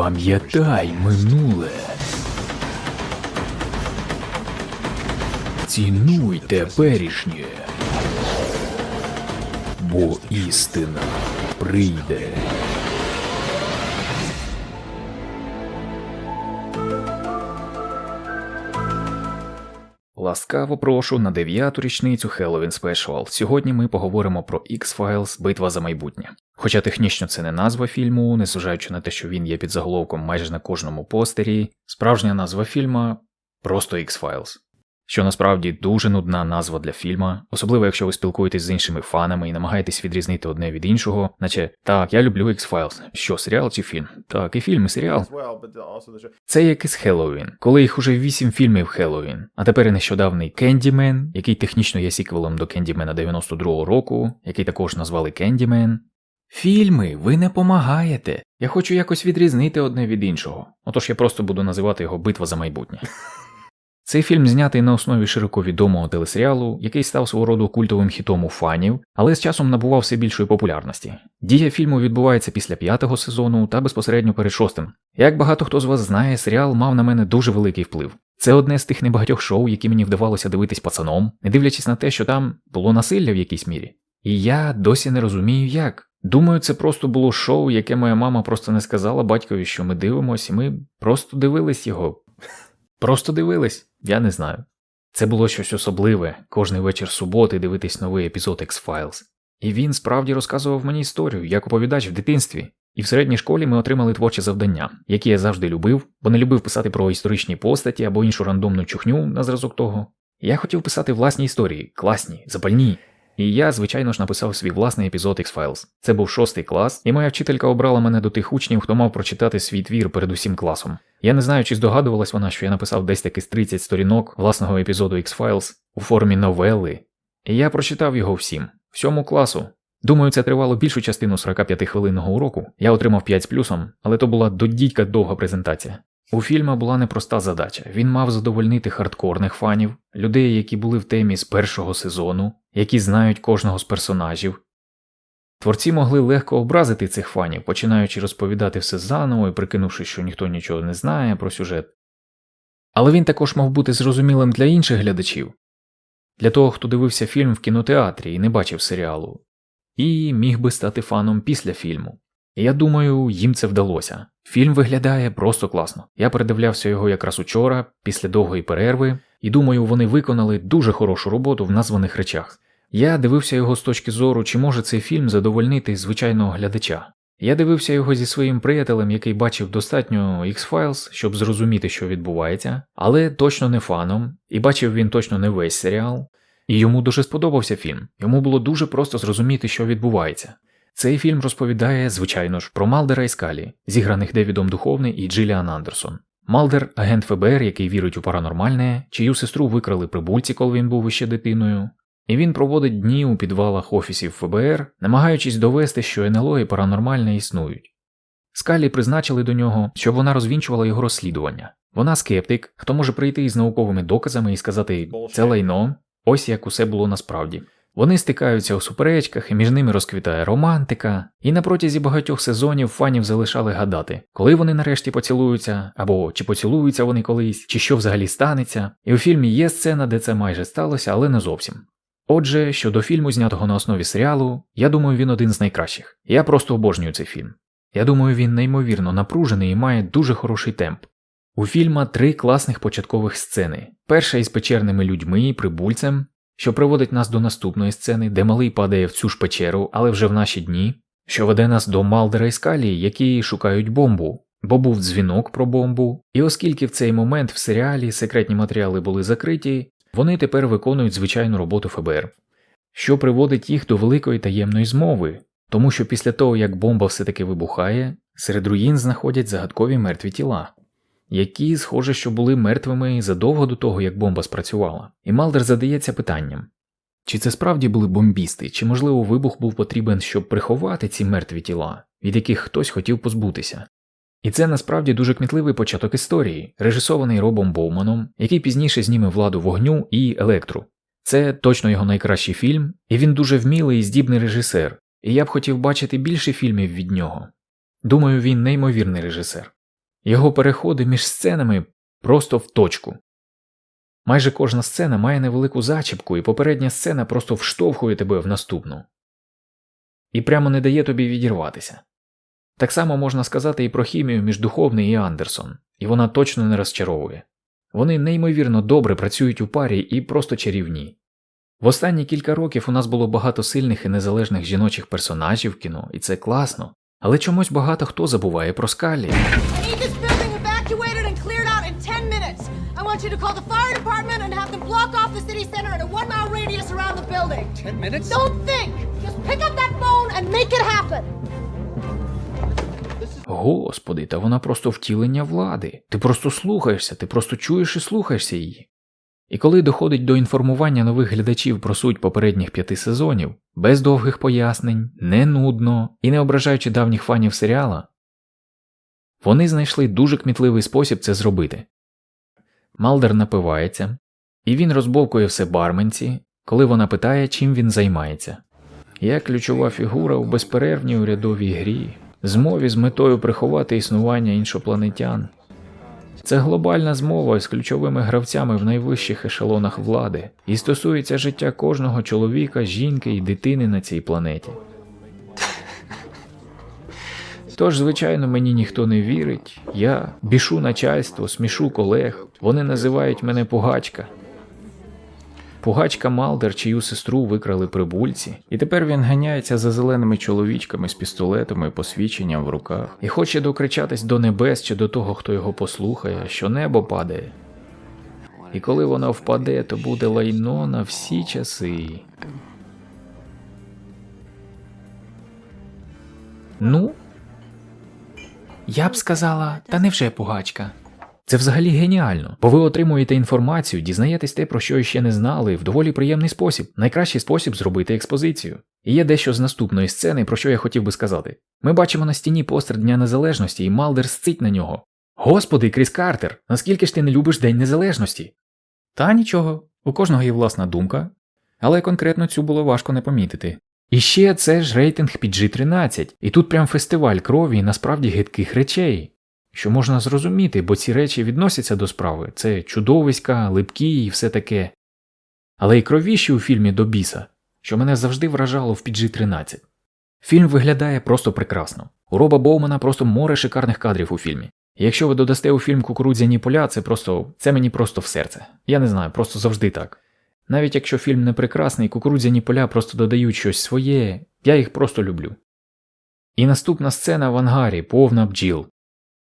Пам'ятай минуле. Цінуй теперішнє. Бо істина прийде. Ласкаво прошу на дев'яту річницю Halloween Special. Сьогодні ми поговоримо про X-Files Битва за майбутнє. Хоча технічно це не назва фільму, незважаючи на те, що він є під заголовком майже на кожному постері, справжня назва фільма просто X-Files. Що насправді дуже нудна назва для фільма, особливо якщо ви спілкуєтесь з іншими фанами і намагаєтесь відрізнити одне від іншого, наче так, я люблю X-Files. Що, серіал чи фільм? Так, і фільм, і серіал. Це як із Хеллоуін, коли їх уже вісім фільмів Хеллоуін, а тепер і нещодавний Кендімен, який технічно є сіквелом до Кендімена 92-го року, який також назвали Кендімен. Фільми, ви не помагаєте. Я хочу якось відрізнити одне від іншого. Отож я просто буду називати його Битва за майбутнє. Цей фільм знятий на основі широко відомого телесеріалу, який став свого роду культовим хітом у фанів, але з часом набував все більшої популярності. Дія фільму відбувається після п'ятого сезону та безпосередньо перед шостим. Як багато хто з вас знає, серіал мав на мене дуже великий вплив. Це одне з тих небагатьох шоу, які мені вдавалося дивитись пацаном, не дивлячись на те, що там було насилля в якійсь мірі. І я досі не розумію як. Думаю, це просто було шоу, яке моя мама просто не сказала батькові, що ми дивимося, і ми просто дивились його. Просто дивились, я не знаю. Це було щось особливе, кожний вечір суботи дивитись новий епізод X-Files. І він справді розказував мені історію, як оповідач в дитинстві. І в середній школі ми отримали творчі завдання, які я завжди любив, бо не любив писати про історичні постаті або іншу рандомну чухню на зразок того. Я хотів писати власні історії, класні, запальні. І я, звичайно ж, написав свій власний епізод X-Files. Це був шостий клас, і моя вчителька обрала мене до тих учнів, хто мав прочитати свій твір перед усім класом. Я не знаю, чи здогадувалась вона, що я написав десь таки з 30 сторінок власного епізоду X-Files у формі новели. І я прочитав його всім, всьому класу. Думаю, це тривало більшу частину 45-хвилинного уроку. Я отримав 5 з плюсом, але то була до дідька довга презентація. У фільма була непроста задача. Він мав задовольнити хардкорних фанів, людей, які були в темі з першого сезону, які знають кожного з персонажів. Творці могли легко образити цих фанів, починаючи розповідати все заново і прикинувши, що ніхто нічого не знає про сюжет. Але він також мав бути зрозумілим для інших глядачів, для того, хто дивився фільм в кінотеатрі і не бачив серіалу, і міг би стати фаном після фільму. Я думаю, їм це вдалося. Фільм виглядає просто класно. Я передивлявся його якраз учора, після довгої перерви, і думаю, вони виконали дуже хорошу роботу в названих речах. Я дивився його з точки зору, чи може цей фільм задовольнити звичайного глядача. Я дивився його зі своїм приятелем, який бачив достатньо X-Files, щоб зрозуміти, що відбувається, але точно не фаном, і бачив він точно не весь серіал. І йому дуже сподобався фільм. Йому було дуже просто зрозуміти, що відбувається. Цей фільм розповідає, звичайно ж, про Малдера і Скалі, зіграних Девідом Духовний і Джиліан Андерсон. Малдер агент ФБР, який вірить у паранормальне, чию сестру викрали прибульці, коли він був іще дитиною. І він проводить дні у підвалах офісів ФБР, намагаючись довести, що НЛО і паранормальне існують. Скалі призначили до нього, щоб вона розвінчувала його розслідування. Вона скептик, хто може прийти із науковими доказами і сказати це лайно, ось як усе було насправді. Вони стикаються у суперечках, і між ними розквітає романтика, і на протязі багатьох сезонів фанів залишали гадати, коли вони нарешті поцілуються, або чи поцілуються вони колись, чи що взагалі станеться. І у фільмі є сцена, де це майже сталося, але не зовсім. Отже, щодо фільму, знятого на основі серіалу, я думаю, він один з найкращих. Я просто обожнюю цей фільм. Я думаю, він неймовірно напружений і має дуже хороший темп. У фільма три класних початкових сцени: перша із печерними людьми прибульцем, що приводить нас до наступної сцени, де малий падає в цю ж печеру, але вже в наші дні, що веде нас до Малдера і Скалі, які шукають бомбу, бо був дзвінок про бомбу, і оскільки в цей момент в серіалі секретні матеріали були закриті, вони тепер виконують звичайну роботу ФБР, що приводить їх до великої таємної змови, тому що після того, як бомба все-таки вибухає, серед руїн знаходять загадкові мертві тіла, які, схоже, що були мертвими задовго до того, як бомба спрацювала. І Малдер задається питанням. Чи це справді були бомбісти, чи, можливо, вибух був потрібен, щоб приховати ці мертві тіла, від яких хтось хотів позбутися? І це насправді дуже кмітливий початок історії, режисований Робом Боуманом, який пізніше зніме владу вогню і електру. Це точно його найкращий фільм, і він дуже вмілий і здібний режисер, і я б хотів бачити більше фільмів від нього. Думаю, він неймовірний режисер. Його переходи між сценами просто в точку. Майже кожна сцена має невелику зачіпку, і попередня сцена просто вштовхує тебе в наступну. І прямо не дає тобі відірватися. Так само можна сказати і про хімію між Духовний і Андерсон, і вона точно не розчаровує. Вони неймовірно добре працюють у парі і просто чарівні. В останні кілька років у нас було багато сильних і незалежних жіночих персонажів в кіно, і це класно. Але чомусь багато хто забуває про Скалі. Want you to call the fire department and have them block off the city center in a one mile radius around the building. 10 minutes? Don't think! Just pick up that phone and make it happen! Господи, та вона просто втілення влади. Ти просто слухаєшся, ти просто чуєш і слухаєшся її. І коли доходить до інформування нових глядачів про суть попередніх п'яти сезонів, без довгих пояснень, не нудно і не ображаючи давніх фанів серіала, вони знайшли дуже кмітливий спосіб це зробити. Малдер напивається, і він розбовкує все барменці, коли вона питає, чим він займається. Я ключова фігура у безперервній урядовій грі, змові з метою приховати існування іншопланетян. Це глобальна змова з ключовими гравцями в найвищих ешелонах влади і стосується життя кожного чоловіка, жінки і дитини на цій планеті. Тож, звичайно, мені ніхто не вірить. Я бішу начальство, смішу колег. Вони називають мене пугачка. Пугачка Малдер, чию сестру викрали прибульці, і тепер він ганяється за зеленими чоловічками з пістолетами і посвідченням в руках, і хоче докричатись до небес чи до того, хто його послухає, що небо падає. І коли воно впаде, то буде лайно на всі часи. Ну, я б сказала, та невже пугачка. Це взагалі геніально, бо ви отримуєте інформацію, дізнаєтесь те, про що ще не знали, в доволі приємний спосіб, найкращий спосіб зробити експозицію. І є дещо з наступної сцени, про що я хотів би сказати. Ми бачимо на стіні постер Дня Незалежності, і Малдер сцить на нього. Господи, Кріс Картер, наскільки ж ти не любиш День Незалежності? Та нічого, у кожного є власна думка, але конкретно цю було важко не помітити. І ще це ж рейтинг PG-13, і тут прям фестиваль крові і насправді гидких речей. Що можна зрозуміти, бо ці речі відносяться до справи це чудовиська, липкі і все таке. Але й кровіші у фільмі до біса, що мене завжди вражало в PG-13. Фільм виглядає просто прекрасно. У Роба Боумана просто море шикарних кадрів у фільмі. І якщо ви додасте у фільм кукурудзяні поля, це просто це мені просто в серце. Я не знаю, просто завжди так. Навіть якщо фільм не прекрасний, кукурудзяні поля просто додають щось своє, я їх просто люблю. І наступна сцена в ангарі, повна бджіл.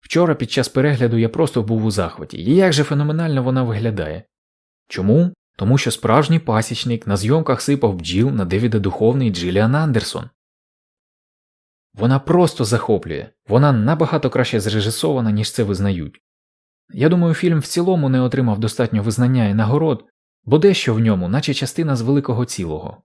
Вчора під час перегляду я просто був у захваті, і як же феноменально вона виглядає. Чому? Тому що справжній пасічник на зйомках сипав бджіл на Девіда Духовний Джиліан Андерсон. Вона просто захоплює, вона набагато краще зрежисована, ніж це визнають. Я думаю, фільм в цілому не отримав достатньо визнання і нагород, бо дещо в ньому, наче частина з великого цілого.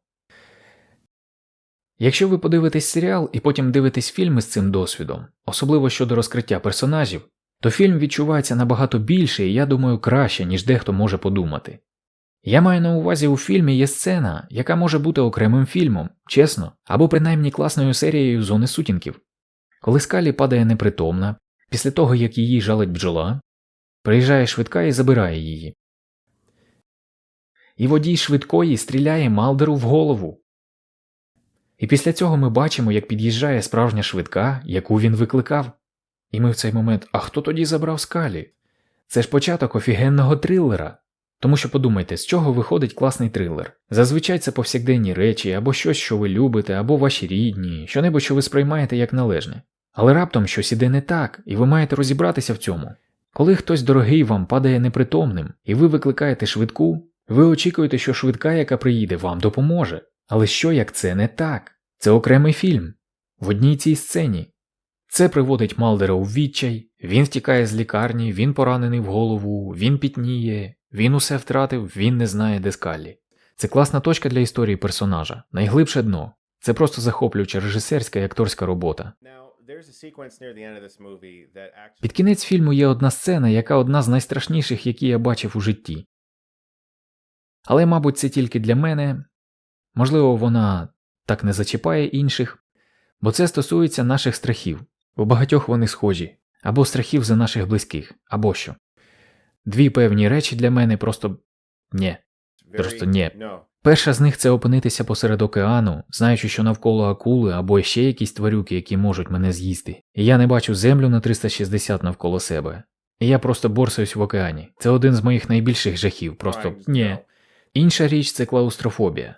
Якщо ви подивитесь серіал і потім дивитесь фільми з цим досвідом, особливо щодо розкриття персонажів, то фільм відчувається набагато більше і я думаю краще, ніж дехто може подумати. Я маю на увазі у фільмі є сцена, яка може бути окремим фільмом, чесно, або принаймні класною серією зони сутінків. Коли скалі падає непритомна, після того як її жалить бджола, приїжджає швидка і забирає її. І водій швидкої стріляє Малдеру в голову. І після цього ми бачимо, як під'їжджає справжня швидка, яку він викликав. І ми в цей момент, а хто тоді забрав скалі? Це ж початок офігенного трилера. Тому що подумайте, з чого виходить класний трилер. Зазвичай це повсякденні речі, або щось, що ви любите, або ваші рідні, що-небудь, що ви сприймаєте як належне. Але раптом щось іде не так, і ви маєте розібратися в цьому. Коли хтось дорогий вам падає непритомним, і ви викликаєте швидку, ви очікуєте, що швидка, яка приїде, вам допоможе. Але що як це не так? Це окремий фільм. В одній цій сцені. Це приводить Малдера у відчай, він втікає з лікарні, він поранений в голову, він пітніє, він усе втратив, він не знає, де скалі. Це класна точка для історії персонажа, найглибше дно. Це просто захоплююча режисерська і акторська робота. Під кінець фільму є одна сцена, яка одна з найстрашніших, які я бачив у житті. Але, мабуть, це тільки для мене. Можливо, вона так не зачіпає інших, бо це стосується наших страхів. У багатьох вони схожі. або страхів за наших близьких, або що. Дві певні речі для мене просто ні. Просто ні. Перша з них це опинитися посеред океану, знаючи, що навколо акули або ще якісь тварюки, які можуть мене з'їсти. І я не бачу землю на 360 навколо себе. І я просто борсаюсь в океані. Це один з моїх найбільших жахів. Просто ні. Інша річ це клаустрофобія.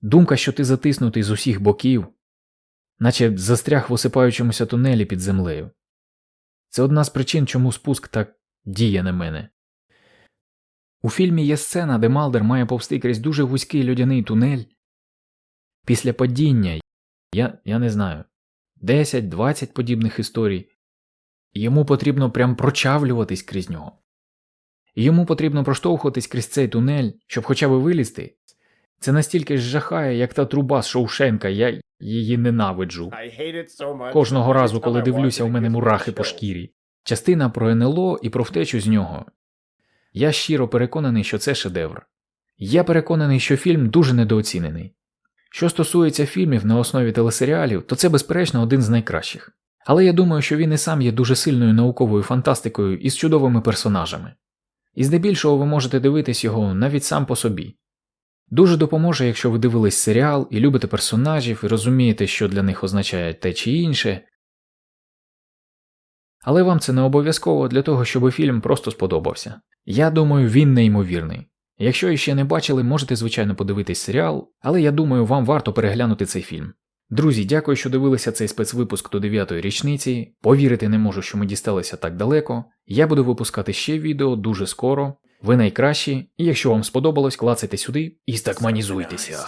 Думка, що ти затиснутий з усіх боків, наче застряг в осипаючомуся тунелі під землею. Це одна з причин, чому спуск так діє на мене. У фільмі є сцена, де Малдер має повсти крізь дуже вузький льодяний тунель. Після падіння, я, я не знаю, 10-20 подібних історій. Йому потрібно прям прочавлюватись крізь нього. Йому потрібно проштовхуватись крізь цей тунель, щоб хоча б вилізти. Це настільки ж жахає, як та труба з Шоушенка, я її ненавиджу. So. Кожного разу, коли дивлюся, у мене мурахи по шкірі. Частина про НЛО і про втечу з нього. Я щиро переконаний, що це шедевр. Я переконаний, що фільм дуже недооцінений. Що стосується фільмів на основі телесеріалів, то це, безперечно, один з найкращих. Але я думаю, що він і сам є дуже сильною науковою фантастикою із чудовими персонажами. І здебільшого ви можете дивитись його навіть сам по собі. Дуже допоможе, якщо ви дивились серіал і любите персонажів і розумієте, що для них означає те чи інше. Але вам це не обов'язково для того, щоб фільм просто сподобався. Я думаю, він неймовірний. Якщо іще не бачили, можете звичайно подивитись серіал, але я думаю, вам варто переглянути цей фільм. Друзі, дякую, що дивилися цей спецвипуск до 9-ї річниці. Повірити не можу, що ми дісталися так далеко. Я буду випускати ще відео дуже скоро. Ви найкращі, і якщо вам сподобалось, клацайте сюди і стакманізуйтеся.